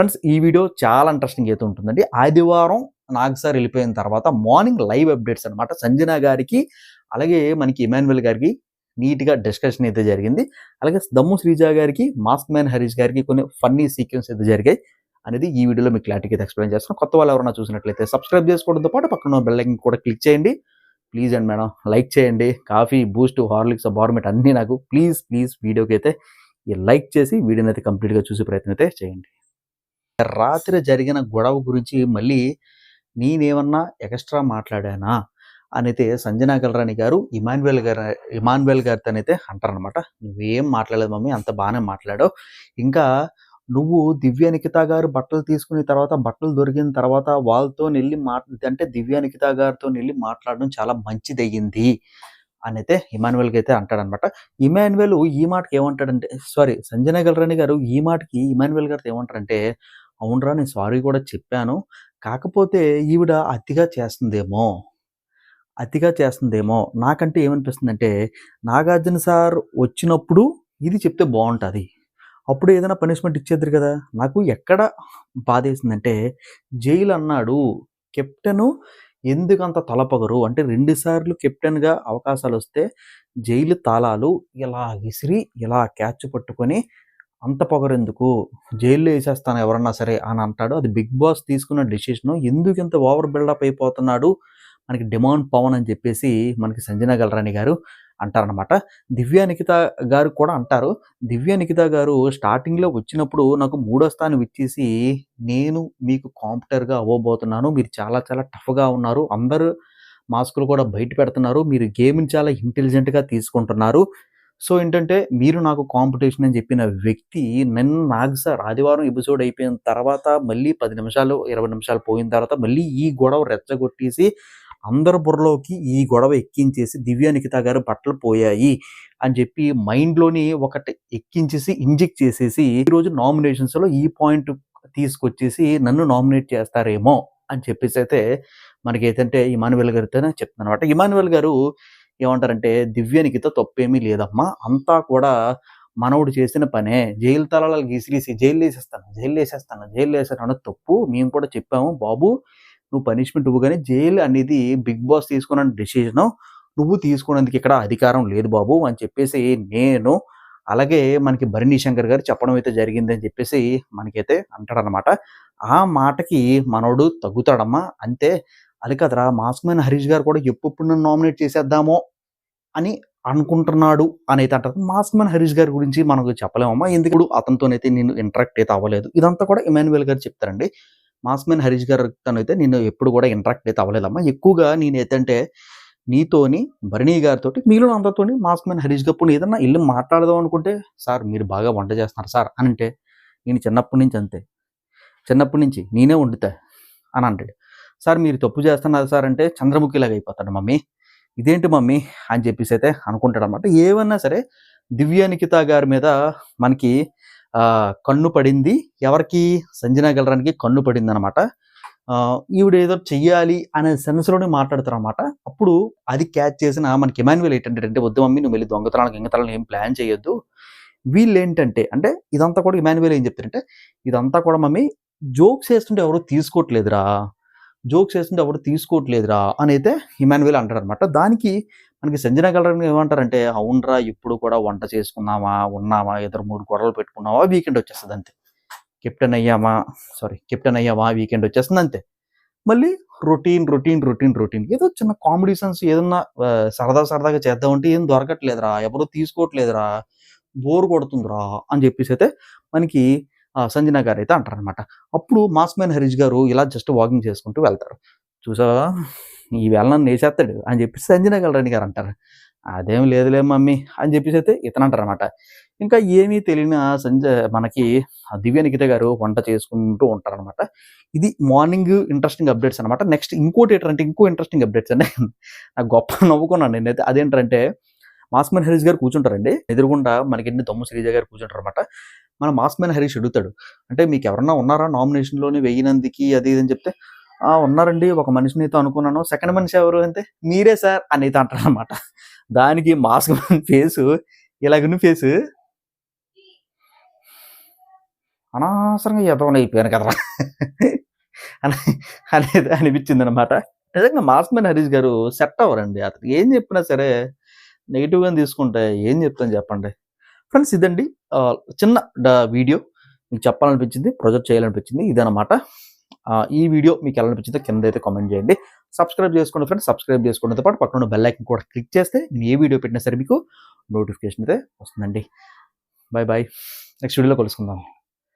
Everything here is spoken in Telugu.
ఫ్రెండ్స్ ఈ వీడియో చాలా ఇంట్రెస్టింగ్ అయితే ఉంటుందండి. ఆదివారం నాగ్ సార్ వెళ్ళిపోయిన తర్వాత మార్నింగ్ లైవ్ అప్డేట్స్ అనమాట సంజన గారికి అలాగే మనకి ఇమాన్యువల్ గారికి నీట్గా డిస్కషన్ అయితే జరిగింది. అలాగే దమ్ము శ్రీజ గారికి మాస్క్ మ్యాన్ హరీష్ గారికి కొన్ని ఫన్నీ సీక్వెన్స్ అయితే జరిగాయి అనేది ఈ వీడియోలో మీకు క్లారిటీగా అయితే ఎక్స్ప్లెయిన్ చేస్తాను కొత్త వాళ్ళు ఎవరైనా చూసినట్లయితే సబ్స్క్రైబ్ చేసుకోవడంతో పాటు పక్కన బెల్ కూడా క్లిక్ చేయండి. ప్లీజ్ అండి మేడం లైక్ చేయండి. కాఫీ బూస్ట్ హార్లిక్స్ బార్మెట్ అన్నీ నాకు ప్లీజ్ ప్లీజ్ వీడియోకి అయితే లైక్ చేసి వీడియోని అయితే కంప్లీట్గా చూసే ప్రయత్నం అయితే చేయండి. రాత్రి జరిగిన గొడవ గురించి మళ్ళీ నేనేమన్నా ఎక్స్ట్రా మాట్లాడానా? అనైతే సంజనా గల్రాణి గారు ఇమాన్యువల్ గారు ఇమాన్యువల్ గారితో అయితే అంటారనమాట నువ్వేం మాట్లాడలేదు మమ్మీ అంత బాగానే మాట్లాడావు. ఇంకా నువ్వు దివ్య నిఖిత గారు బట్టలు తీసుకున్న తర్వాత బట్టలు దొరికిన తర్వాత వాళ్ళతో వెళ్ళి మాట్లా అంటే దివ్య నిఖిత గారితో వెళ్ళి మాట్లాడడం చాలా మంచిది అయ్యింది అని అయితే ఇమాన్యువల్కి అయితే అంటాడనమాట ఇమాన్యువల్ ఈ మాటకి ఏమంటాడంటే సారీ సంజన గల్రాణి గారు ఈ మాటకి ఇమాన్యువల్ గారితో ఏమంటారంటే అవునరా నేను సారీ కూడా చెప్పాను. కాకపోతే ఈవిడ అతిగా చేస్తుందేమో. అతిగా చేస్తుందేమో. నాకంటే ఏమనిపిస్తుందంటే నాగార్జున సార్ వచ్చినప్పుడు ఇది చెప్తే బాగుంటుంది అప్పుడు ఏదైనా పనిష్మెంట్ ఇచ్చేద్దరు కదా. నాకు ఎక్కడ బాధేసిందంటే జైలు అన్నాడు కెప్టెను ఎందుకంత తలపగరు? అంటే రెండుసార్లు కెప్టెన్గా అవకాశాలు వస్తే జైలు తాళాలు ఇలా విసిరి ఇలా క్యాచ్ పట్టుకొని అంత పొగరెందుకు? జైల్లో వేసేస్తాను ఎవరన్నా సరే అని అంటాడు. అది బిగ్ బాస్ తీసుకున్న డెసిషన్ ఎందుకు ఇంత ఓవర్ బిల్డప్ అయిపోతున్నాడు? మనకి డిమాండ్ పవన్ అని చెప్పేసి మనకి సంజన గల్రాణి గారు అంటారనమాట దివ్య నిఖిత గారు కూడా అంటారు. దివ్య నిఖిత గారు స్టార్టింగ్లో వచ్చినప్పుడు నాకు మూడో స్థానం ఇచ్చేసి నేను మీకు కాంపిటర్గా అవ్వబోతున్నాను. మీరు చాలా చాలా టఫ్గా ఉన్నారు. అందరూ మాస్కులు కూడా బయట పెడుతున్నారు. మీరు గేమ్ని చాలా ఇంటెలిజెంట్గా తీసుకుంటున్నారు. సో ఏంటంటే మీరు నాకు కాంపిటీషన్ అని చెప్పిన వ్యక్తి నిన్న నాకు సార్ ఆదివారం ఎపిసోడ్ అయిపోయిన తర్వాత మళ్ళీ పది నిమిషాలు ఇరవై నిమిషాలు పోయిన తర్వాత మళ్ళీ ఈ గొడవ రెచ్చగొట్టేసి అందరి బుర్రలోకి ఈ గొడవ ఎక్కించేసి దివ్య నిఖిత గారు బట్టలు పోయాయి అని చెప్పి మైండ్లోని ఒకటి ఎక్కించేసి ఇంజెక్ట్ చేసేసి ఈరోజు నామినేషన్స్లో ఈ పాయింట్ తీసుకొచ్చేసి నన్ను నామినేట్ చేస్తారేమో అని చెప్పేసి అయితే మనకి ఏంటంటే ఇమానువేల్ గారితోనే చెప్తున్నాను అనమాట ఇమానువేల్ గారు ఏమంటారంటే దివ్యనికిత తప్పేమీ లేదమ్మా. అంతా కూడా మనవుడు చేసిన పనే. జైలు తలాలు గీసిగీసి జైలు వేసేస్తాను జైలు వేసేస్తాను జైలు వేసేస్తాను అన్న తప్పు మేము కూడా చెప్పాము. బాబు నువ్వు పనిష్మెంట్ ఇవ్వు కానీ జైలు అనేది బిగ్ బాస్ తీసుకున్న డెసిషన్ నువ్వు తీసుకునేందుకు ఇక్కడ అధికారం లేదు బాబు అని చెప్పేసి నేను అలాగే మనకి భరణి శంకర్ గారు చెప్పడం అయితే జరిగింది అని చెప్పేసి మనకైతే అంటాడనమాట ఆ మాటకి మనోడు తగ్గుతాడమ్మా. అంతే. అది కదరా మాస్క్ మ్యాన్ హరీష్ గారు కూడా ఎప్పుడు నన్ను నామినేట్ చేసేద్దామో అని అనుకుంటున్నాడు అని అయితే అంటారు. మాస్క్మెన్ హరీష్ గారి గురించి మనకు చెప్పలేమమ్మా. ఎందుకు అతనితోనైతే నేను ఇంటరాక్ట్ అయితే అవ్వలేదు. ఇదంతా కూడా ఇమాన్యువల్ గారు చెప్తారండి. మాస్మెన్ హరీష్ గారితోనైతే అయితే నేను ఎప్పుడు కూడా ఇంటరాక్ట్ అయితే అవ్వలేదమ్మా. ఎక్కువగా నేను ఏంటంటే నీతోని భరణి గారితో మీలో అందరితోని మాస్క్మెన్ హరీష్ గప్పుడు ఏదన్నా ఇల్లు మాట్లాడదాం అనుకుంటే సార్ మీరు బాగా వంట చేస్తున్నారు సార్ అని అంటే నేను చిన్నప్పటి నుంచి అంతే. చిన్నప్పటి నుంచి నేనే వండుతా అని అంటాడు. సార్ మీరు తప్పు చేస్తున్నారు సార్ అంటే చంద్రముఖిలాగా అయిపోతాడు మమ్మీ. ఇదేంటి మమ్మీ అని చెప్పేసి అయితే అనుకుంటాడనమాట ఏమన్నా సరే దివ్య నిఖిత గారి మీద మనకి ఆ, కన్ను పడింది. ఎవరికి? సంజన గలరానికి కన్ను పడింది అనమాట ఈవిడ ఏదో చెయ్యాలి అనే సెన్స్లోనే మాట్లాడతారనమాట అప్పుడు అది క్యాచ్ చేసిన మనకి ఎమాన్యువల్ ఏంటంటే అంటే వద్దు మమ్మీ నువ్వు వెళ్ళి దొంగతనాలకు ఇంగతనాలను ఏం ప్లాన్ చేయొద్దు వీళ్ళు ఏంటంటే అంటే ఇదంతా కూడా ఇమాన్యువల్ ఏం చెప్తారంటే ఇదంతా కూడా మమ్మీ జోక్స్ వేస్తుంటే ఎవరు తీసుకోవట్లేదురా. జోక్స్ వేస్తుంటే ఎవరు తీసుకోవట్లేదురా అని అయితే ఇమాన్యువల్ అంటారనమాట దానికి మనకి సంజన గలరని ఏమంటారంటే అవునరా ఇప్పుడు కూడా వంట చేసుకున్నామా ఉన్నామా ఇద్దరు మూడు గొడవలు పెట్టుకున్నావా వీకెండ్ వచ్చేస్తుంది అంతే. కెప్టెన్ అయ్యామా సారీ కెప్టెన్ అయ్యామా వీకెండ్ వచ్చేస్తుంది అంతే. మళ్ళీ రొటీన్ రొటీన్ రొటీన్ రొటీన్. ఏదో చిన్న కామెడీ సెన్స్ ఏదన్నా సరదా సరదాగా చేద్దామంటే ఏం దొరకట్లేదురా ఎవరు తీసుకోవట్లేదురా బోర్ కొడుతుందిరా అని చెప్పేసి అయితే మనకి సంజన గారు అయితే అంటారనమాట అప్పుడు మాస్మేన్ హరీష్ గారు ఇలా జస్ట్ వాకింగ్ చేసుకుంటూ వెళ్తారు. చూసావా? ఈ వేళ నన్ను వేసేస్తాడు అని చెప్పేసి సంజన గలరాణి గారు అంటారు. అదేం లేదులే మమ్మీ అని చెప్పేసి అయితే ఇతను అంటారు అనమాట ఇంకా ఏమీ తెలియని సంజ మనకి ఆ దివ్య నిఖిత గారు వంట చేసుకుంటూ ఉంటారనమాట ఇది మార్నింగ్ ఇంట్రెస్టింగ్ అప్డేట్స్ అనమాట నెక్స్ట్ ఇంకోటి ఏంటంటే ఇంకో ఇంట్రెస్టింగ్ అప్డేట్స్ అంటే నాకు గొప్ప నవ్వుకున్నాను నేనైతే. అదేంటంటే మాస్మెన్ హరీష్ గారు కూర్చుంటారండి. ఎదురుగుండా మనకి ఎన్ని దమ్ము శ్రీజ గారు కూర్చుంటారు అనమాట మన మాస్మెన్ హరీష్ అడుగుతాడు అంటే మీకు ఎవరన్నా ఉన్నారా నామినేషన్లోని వెయ్యినందుకి అది ఇది అని చెప్తే "ఆ, ఉన్నారండి ఒక మనిషిని అయితే అనుకున్నాను. సెకండ్ మనిషి ఎవరు? అంటే మీరే సార్ అని అయితే అంటారు అనమాట దానికి మాస్క్ ఫేసు ఇలాగను ఫేసు. అనవసరంగా ఎదవని అయిపోయాను కదరా. అని అనేది అనిపించింది అనమాట నిజంగా మాస్మెన్ హరీష్ గారు సెట్ అవ్వరండి. అతను ఏం చెప్పినా సరే నెగిటివ్గా తీసుకుంటే ఏం చెప్తాను చెప్పండి? ఫ్రెండ్స్ ఇదండి. చిన్న వీడియో. మీకు చెప్పాలనిపించింది ప్రొజెక్ట్ చేయాలనిపించింది ఇదనమాట ఈ వీడియో మీకు ఎలా అనిపించిందో కింద అయితే కామెంట్ చేయండి. సబ్స్క్రైబ్ చేసుకోండి ఫ్రెండ్స్. సబ్స్క్రైబ్ చేసుకోవడంతో పాటు పక్కన బెల్ ఐకన్ కూడా క్లిక్ చేస్తే నేను ఏ వీడియో పెట్టినా సరే మీకు నోటిఫికేషన్ అయితే వస్తుందండి. బాయ్ బాయ్ నెక్స్ట్ వీడియోలో కలుసుకుందాం.